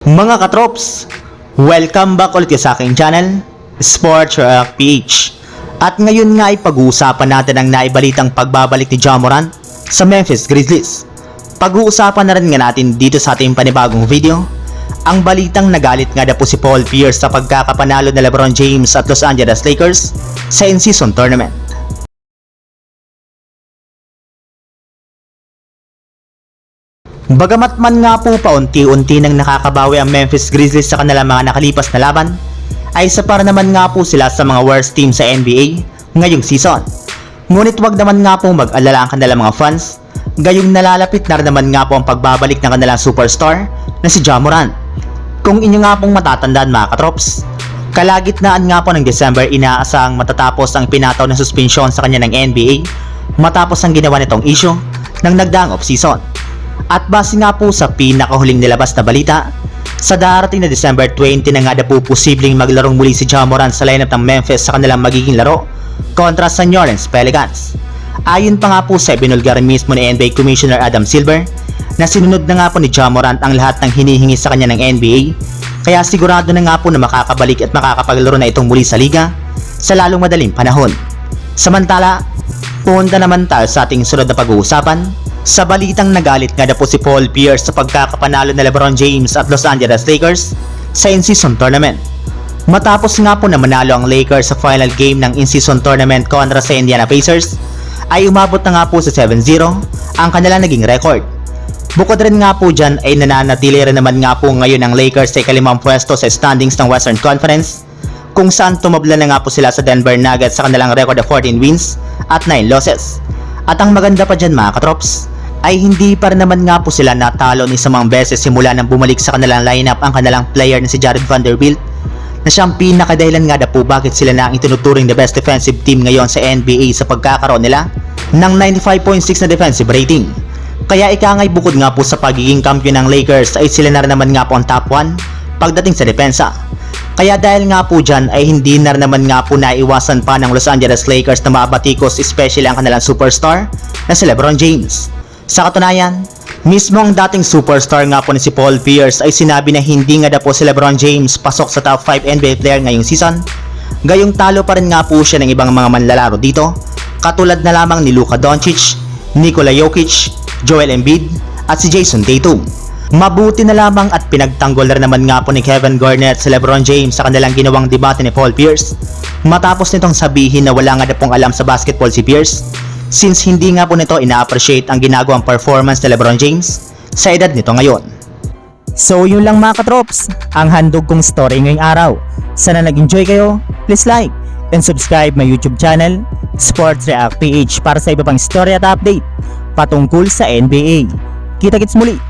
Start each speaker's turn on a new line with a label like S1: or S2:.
S1: Mga katrops, welcome back ulit sa aking channel, Sports Rock PH. At ngayon nga ay pag-uusapan natin ang naibalitang pagbabalik ni Ja Morant sa Memphis Grizzlies. Pag-uusapan na rin nga natin dito sa ating panibagong video, ang balitang nagalit nga na po si Paul Pierce sa pagkakapanalo ni LeBron James at Los Angeles Lakers sa in-season tournament. Bagamat man nga po paunti-unti nang nakakabawi ang Memphis Grizzlies sa kanilang mga nakalipas na laban, ay isa para naman nga po sila sa mga worst team sa NBA ngayong season. Ngunit wag naman nga po mag-alala ang kanilang mga fans, gayong nalalapit na naman nga po ang pagbabalik ng kanilang superstar na si Ja Morant. Kung inyo nga pong matatandaan mga katrops, kalagitnaan nga po ng December inaasang matatapos ang pinataw na suspensyon sa kanya ng NBA matapos ang ginawa nitong issue ng nagdaang off-season. At base nga po sa pinakahuling nilabas na balita, sa darating na December 20 na nga na po posibleng maglarong muli si Ja Morant sa lineup ng Memphis sa kanilang magiging laro kontra sa New Orleans Pelicans. Ayon pa nga po sa binulgar mismo ni NBA Commissioner Adam Silver na sinunod na nga po ni Ja Morant ang lahat ng hinihingi sa kanya ng NBA kaya sigurado na nga po na makakabalik at makakapaglaro na itong muli sa liga sa lalong madaling panahon. Samantala, punta naman tayo sa ating sunod na pag-uusapan sa balitang nagalit nga na po si Paul Pierce sa pagkakapanalo ni LeBron James at Los Angeles Lakers sa in-season tournament. Matapos nga po na manalo ang Lakers sa final game ng in-season tournament kontra sa Indiana Pacers, ay umabot na nga po sa 7-0 ang kanilang naging record. Bukod rin nga po dyan ay nananatili rin naman nga po ngayon ang Lakers sa ikalimang pwesto sa standings ng Western Conference kung saan tumabla na nga po sila sa Denver Nuggets sa kanilang record of 14 wins at 9 losses. At ang maganda pa dyan mga katrops, ay hindi pa rin naman nga po sila natalo ni sa mga beses simula nang bumalik sa kanilang lineup ang kanilang player na si Jared Vanderbilt na siyang pinakadahilan nga na po bakit sila na ang itinuturing the best defensive team ngayon sa NBA sa pagkakaroon nila ng 95.6 na defensive rating. Kaya ika nga'y bukod nga po sa pagiging kampiyon ng Lakers ay sila na rin naman nga po ang top 1 pagdating sa depensa. Kaya dahil nga po dyan ay hindi na naman nga po naiwasan pa ng Los Angeles Lakers na mabatikos especially ang kanilang superstar na si Lebron James. Sa katunayan, mismo ang dating superstar nga po ni si Paul Pierce ay sinabi na hindi nga na po si Lebron James pasok sa top 5 NBA player ngayong season. Gayong talo pa rin nga po siya ng ibang mga manlalaro dito, katulad na lamang ni Luka Doncic, Nikola Jokic, Joel Embiid, at si Jason Tatum. Mabuti na lamang at pinagtanggol na naman nga po ni Kevin Garnett si Lebron James sa kanilang ginawang debate ni Paul Pierce matapos nitong sabihin na wala nga na pong alam sa basketball si Pierce since hindi nga po nito ina-appreciate ang ginagawang performance ni Lebron James sa edad nito ngayon.
S2: So yun lang mga katrops, ang handog kong story ngayong araw. Sana nag-enjoy kayo, please like and subscribe my YouTube channel, Sports React PH para sa iba pang story at update patungkol sa NBA. Kita-kits muli